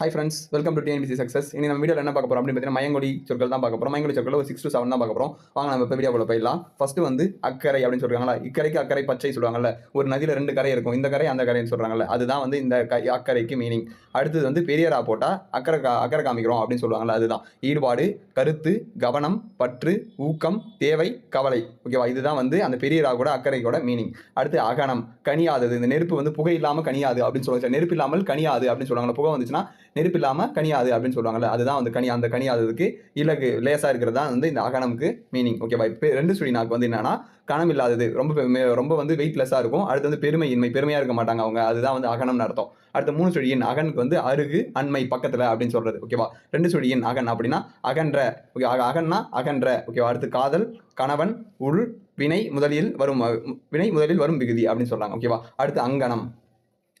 Hi friends welcome to TNPSC success இனி நம்ம வீடியோவில் என்ன பார்க்க போகிறோம் அப்படின்னு பார்த்தீங்கன்னா மயங்கொடி சொற்கள் தான் பார்க்க போகிறோம் மயங்கொடி சொற்கள் ஒரு சிக்ஸ் டு செவன் தான் பார்க்க போகிறோம் வாங்க நம்ம இப்போ வீடியோவில் போயிடலாம். ஃபஸ்ட்டு வந்து அக்கறை அப்படின்னு சொல்கிறாங்களா இக்கரைக்கு அக்கறை பச்சை சொல்லுவாங்கல்ல. ஒரு நதியில் ரெண்டு கரை இருக்கும். இந்த கரை அந்த கரைன்னு சொல்கிறாங்கல்ல அதுதான் வந்து இந்த அக்கறைக்கு மீனிங் அடுத்தது வந்து பெரியரா போட்டால் அக்கறை கா அக்கறை காமிக்கிறோம் அப்படின்னு சொல்லுவாங்கல்ல அதுதான். ஈடுபாடு கருத்து கவனம் பற்று ஊக்கம் தேவை கவலை. ஓகேவா இதுதான் வந்து அந்த பெரியரா கூட அக்கறை கூட மீனிங் அடுத்து அகனம் கனியாதது. இந்த நெருப்பு வந்து புகை இல்லாமல் கனியாது அப்படின்னு சொல்லுவாங்க. நெருப்பு இல்லாமல் கனியாது அப்படின்னு சொல்லுவாங்கல்ல. புகை வந்துச்சுன்னா நெருப்பு இல்லாமல் கனியாது அப்படின்னு சொல்லுவாங்கல்ல அதுதான் வந்து கனி அந்த கனியாததுக்கு இலகு லேசாக இருக்கிறது தான் வந்து இந்த அகனமுக்கு மீனிங் ஓகேவா இப்போ ரெண்டு சுழி நாக்கு வந்து என்னன்னா கணம் இல்லாதது ரொம்ப பெ- ரொம்ப வந்து வெயிட்லெஸ்ஸாக இருக்கும். அடுத்து வந்து பெருமையின்மை பெருமையாக இருக்க மாட்டாங்க அவங்க. அதுதான் வந்து அகனம்னு அர்த்தம். அடுத்து மூணு சுழியின் அகனுக்கு வந்து அருகு அண்மை பக்கத்தில் அப்படின்னு சொல்கிறது ஓகேவா ரெண்டு சுழியின் அகன் அப்படின்னா அகன்ற ஓகே அக- அகன்னா அகன்ற. ஓகேவா அடுத்து காதல் கணவன் உள் வினை முதலில் வரும் வினை முதலில் வரும் விகுதி அப்படின்னு சொல்கிறாங்க ஓகேவா அடுத்து அங்கனம்.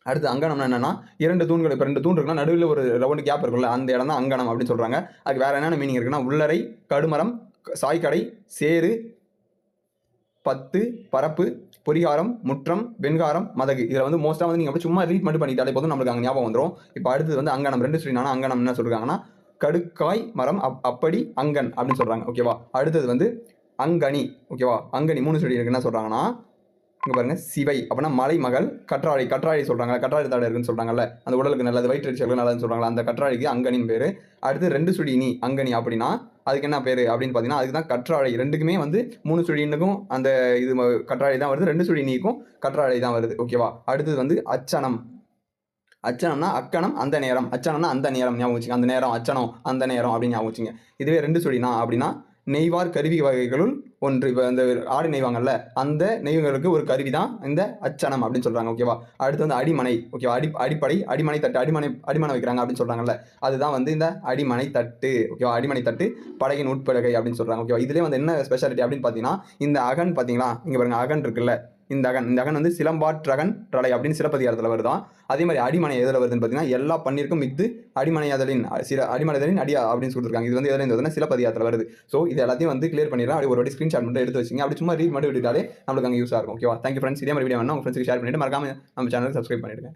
அடுத்து அங்கனம்னா என்னன்னா இரண்டு தூண்கள் இப்போ ரெண்டு தூண் இருக்குன்னா நடுவில் ஒரு ரவுண்டு கேப் இருக்குல்ல அந்த இடம் தான் அங்கனம் அப்படின்னு சொல்றாங்க. அதுக்கு வேற என்னென்ன மீனிங் இருக்குன்னா உள்ளரை கடுமரம் க- சாய்க்கடை சேரு பத்து பரப்பு பொரிகாரம் முற்றம் வெண்காரம் மதகு. இதில் வந்து மோஸ்ட்டாக வந்து நீங்கள் அப்படியே சும்மா ரீட் மட்டும் பண்ணிட்டாலே போதும் நம்மளுக்கு அங்கே ஞாபகம் வந்துடும் இப்போ அடுத்தது வந்து அங்கனம். ரெண்டு சொல்லினா அங்கனம் என்ன சொல்கிறாங்கன்னா கடுக்காய் மரம் அப் அப்படி அங்கன் அப்படின்னு சொல்கிறாங்க ஓகேவா அடுத்தது வந்து அங்கனி. ஓகேவா அங்கனி. மூணு சொல்லி என்ன சொல்கிறாங்கன்னா இங்கே பாருங்கள் சிவை அப்படின்னா மலை மகள் கற்றாழை கற்றாழை சொல்கிறாங்க கற்றாழை தாடை இருக்குன்னு சொல்கிறாங்கல்ல அந்த உடலுக்கு நல்லது வயிற்றுச்சலுக்கு நல்லதுன்னு சொல்கிறாங்க அந்த கற்றாழைக்கு அங்கனின் பேர். அடுத்து ரெண்டு சுடி நீ அங்கனி அப்படின்னா அதுக்கு என்ன பேர் அப்படின்னு பார்த்தீங்கன்னா அதுக்கு தான் கற்றாழை. ரெண்டுக்குமே வந்து மூணு சுழினுக்கும் அந்த இது கற்றாழை தான் வருது. ரெண்டு சுழி நீக்கும் கற்றாழை தான் வருது. ஓகேவா அடுத்தது வந்து அச்சனம் அச்சனம்னா அக்கணம் அந்த நேரம். அச்சனம்னா அந்த நேரம் ஞாபகம் வச்சுங்க. அந்த நேரம் அச்சனம் அந்த நேரம் அப்படின்னு ஞாபகம் வச்சுங்க. இதுவே ரெண்டு சுழினா அப்படின்னா நெய்வார் கருவி வகைகளுள் ஒன்று இப்போ அந்த ஆடு நெய்வாங்கல்ல அந்த நெய்வுகளுக்கு ஒரு கருவி தான் இந்த அச்சனம் அப்படின்னு சொல்கிறாங்க ஓகேவா அடுத்து வந்து அடிமனை ஓகேவா அடி அடிப்படை அடிமனை தட்டு அடிமனை அடிமனை வைக்கிறாங்க அப்படின்னு சொல்கிறாங்கல்ல அதுதான் வந்து இந்த அடிமனை தட்டு ஓகேவா அடிமனை தட்டு படகின் உட்பலகை அப்படின்னு சொல்கிறாங்க ஓகேவா இதுலேயே வந்து என்ன ஸ்பெஷாலிட்டி அப்படின்னு பார்த்தீங்கன்னா இந்த அகன் பார்த்தீங்களா? இங்கே பாருங்கள் அகன் இருக்குல்ல இந்த அகன் இந்த அகன் வந்து சிலம்பாற்றகன் ரலை அப்படின்னு சிலப்பதிகாரத்தில் வருதான் அதே மாதிரி அடிமனை எதில் வருதுன்னு பார்த்தீங்கன்னா எல்லா பண்ணிருக்கும் மித்து அடிமனையாதலின் சில அடிமனைதலின் அடியா அப்படின்னு சொல்லியிருக்காங்க இது வந்து எதில் இருந்ததுன்னா சிலப்பதிகாரத்தில் வருது. ஸோ இது எல்லாத்தையும் வந்து கிளியர் பண்ணிடலாம் அப்படி ஒரு வாட்டி ஸ்க்ரீன்ஷாட் மட்டும் எடுத்து வச்சிங்க. அப்படி சும்மா ரீட் மட்டும் விட்டுட்டாலே நம்மளுக்கு அங்கே யூஸ் இருக்கும். ஓகேவா தேங்க்யூ ஃப்ரெண்ட்ஸ் இதே மாதிரி வீடியோ வேணும் உங்கள் ஃப்ரெண்ட்ஸ்க்கு ஷேர் பண்ணிட்டு மறக்காம நம்ம சேனல் சப்ஸ்கிரைப் பண்ணிடுங்க.